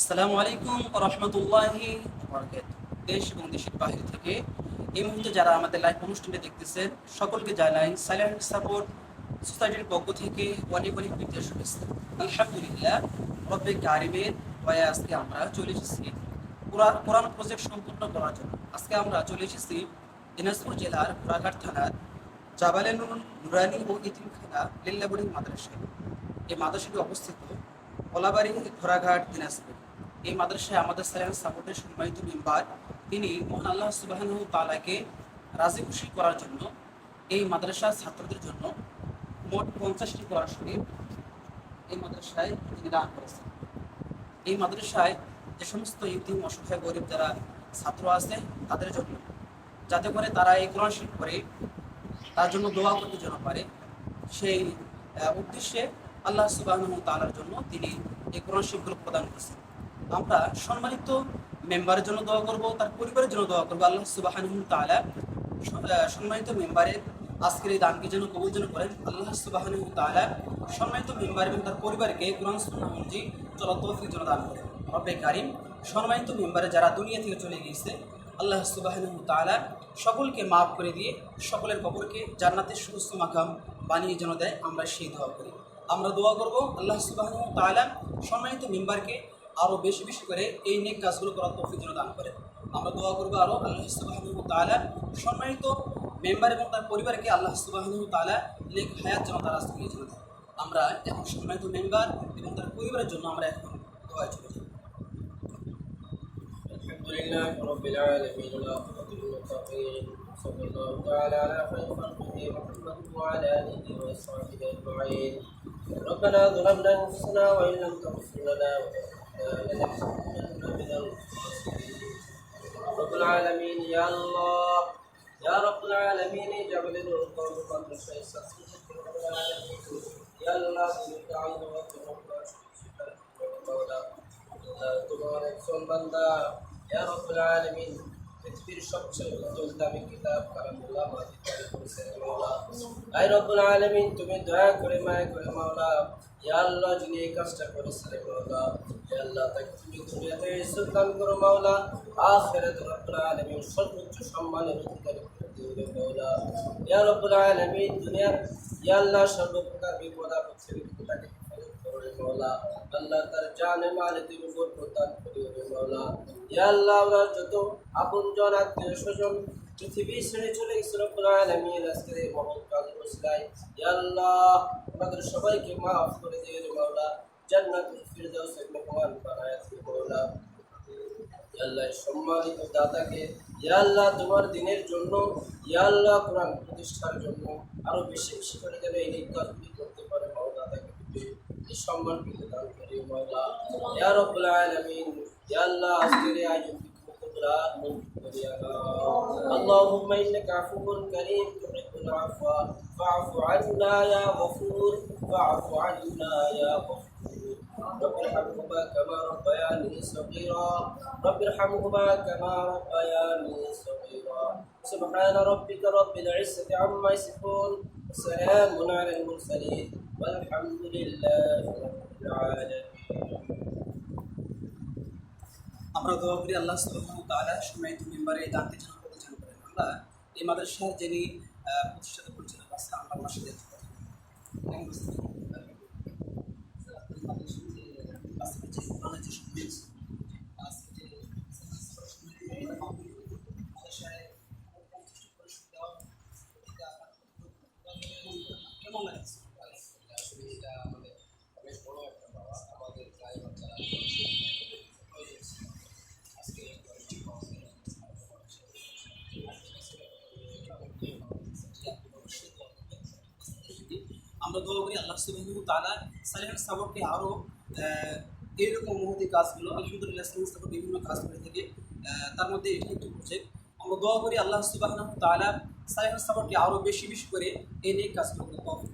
আসসালামু আলাইকুম রহমতুল্লাহি দেশ এবং দেশের বাইরে থেকে এই মুহূর্তে যারা আমাদের লাইভ অনুষ্ঠানটি দেখতেছেন, সকলকে জানাই সাইলেন্ট সাপোর্ট সোসাইটির পক্ষ থেকে অনেক অনেক বিদ্যা শুভেচ্ছা। আলহামদুলিল্লাহ, রব্বে কারিমের ভয়ে আজকে আমরা চলে এসেছি কোরআন প্রজেক্ট সম্পূর্ণ করার জন্য। আজকে আমরা চলে এসেছি দিনাজপুর জেলার ঘোড়াঘাট থানার জাবালে নুরানি ও ইতিমখানা লিল্লাবড়ি মাদ্রাসায়। এই মাদ্রাসাটি অবস্থিত কলাবাড়ি ঘোড়াঘাট দিনাজপুর। এই মাদ্রাসায় আমাদের সালেন সাপোর্টের সম্মানিত মেম্বার, তিনি মহান আল্লাহ সুবাহানু তালাকে রাজি খুশি করার জন্য, এই মাদ্রাসার ছাত্রদের জন্য মোট পঞ্চাশটি কোরআন শরীফ এই মাদ্রাসায় তিনি দান করেছেন। এই মাদ্রাসায় যে সমস্ত ইতিম অসহায় গরিব যারা ছাত্র আছে, তাদের জন্য, যাতে করে তারা এই কোরআন শরীফ করে তার জন্য দোয়া করতে যেন পারে, সেই উদ্দেশ্যে আল্লাহ সুবাহ তালার জন্য তিনি এই কোরআন শরীফগুলো প্রদান করেছেন। আমরা সম্মানিত মেম্বারের জন্য দোয়া করব, তার পরিবারের জন্য দোয়া করব। আল্লাহ সুবাহ তালা সম্মানিত মেম্বারের আজকের এই দানকে যেন কবুল যেন করেন। আল্লাহ সুবাহ তালা সম্মানিত মেম্বার এবং তার পরিবারকে কোরআন অনুযায়ী চলা তৌফিক যেন দান করেন। রব্বে কারিম, সম্মানিত মেম্বারে যারা দুনিয়া থেকে চলে গিয়েছে, আল্লাহ সুবাহ তালা সকলকে মাফ করে দিয়ে সকলের কবরকে জান্নাতের সুস্থ মাকাম বানিয়ে যেন দেয়, আমরা সেই দোয়া করি। আমরা দোয়া করব আল্লাহ সুবাহ তালা সম্মানিত মেম্বারকে আরও বেশি বেশি করে এই নেক কাজগুলো করার তৌফিক যেন দান করেন আমরা দোয়া করবো আরও আল্লাহ সুবাহ তালা সম্মানিত মেম্বার এবং তার পরিবারকে আল্লাহ সুবাহ তালা নেক হায়াত যেন তারা আজকে যেন দেয় আমরা এখন সম্মানিত মেম্বার এবং তার পরিবারের জন্য আমরা এখন দোয়া চলে যাব الحمد لله رب العالمين والعاقبة للمتقين صلى الله تعالى على خير خلقه محمد وعلى آله وأصحابه أجمعين ربنا ظلمنا أنفسنا وإن لم تغفر لنا وترحمنا لنكونن من الخاسرين رب العالمين يا الله يا رب العالمين جعل القوم قدر شيء رب العالمين يا الله تعالى وتوكل তোমার একজন বান্দা ইয়া রব্বুল আলামিন পৃথিবীর সবচেয়ে উত্তম দামি কিতাব কালামুল্লাহ মাঝে তৈরি করেছেন মাওলা আই রব্বুল আলামিন তুমি দয়া করে মায়া করে মাওলা ইয়া আল্লাহ যিনি এই কাজটা করেছেন মাওলা ইয়া আল্লাহ, তাকে তুমি দুনিয়াতে ইজ্জত দান করো, মাওলা। আখিরাতে রব্বুল আলামিন সর্বোচ্চ সম্মানের অধিকারী করে দিও মাওলা। ইয়া রব্বুল আলামিন, দুনিয়ার ইয়া আল্লাহ, সর্বপ্রকার বিপদ আপদ থেকে তাকে হেফাজত করো রে, মাওলা। আল্লাহ তার জানে মালে তুমি উপর প্রদান করিও রে, মাওলা। ইয়া আল্লাহ, আমরা যত আপনজন আত্মীয় স্বজন পৃথিবী ছেড়ে চলে গেছে রব্বুল আলামিন। আজকে আল্লাহ, আমাদের সবাইকে মাফ করে মেহমান বানায় সম্মানিত তোমার দিনের জন্য কোরআন প্রতিষ্ঠার জন্য আরও বেশি বেশি করে যেন এই নিকাজগুলি করতে পারে মাওলা, তাকে এই সম্মান কিন্তু দান করি মাওলা। ইয়া আজকের এই আয়োজন اللهم إنك عفو كريم تحب العفو فاعف عنا يا غفور فاعف عنا يا غفور. رب ارحمهما كما ربياني صغيرا رب ارحمهما كما ربياني صغيرا. سبحان ربك رب العزة عما يصفون وسلام على المرسلين والحمد لله رب العالمين. আমরা দোয়া করি আল্লাহ তাআলা সম্মানিত মেম্বারে এই দানকে যেন প্রতিষ্ঠান করেন আমরা এই মাদ্রাসার যিনি প্রতিষ্ঠাতা পরিচালক আছে, আমরা ওনার সাথে কেমন আছেন? আমরা দোয়া করি আল্লাহ সুবাহ তালা সালেহান সাবরকে আরও এইরকম মুহূর্তে কাজগুলো, আলহামদুলিল্লাহ সালেহান সাবর বিভিন্ন কাজ করে থাকে তার মধ্যে এটি একটি প্রজেক্ট আমরা দোয়া করি আল্লাহ সুবাহ তালা সালেহান সাবরকে আরও বেশি বেশি করে এই নিয়ে কাজগুলো করতে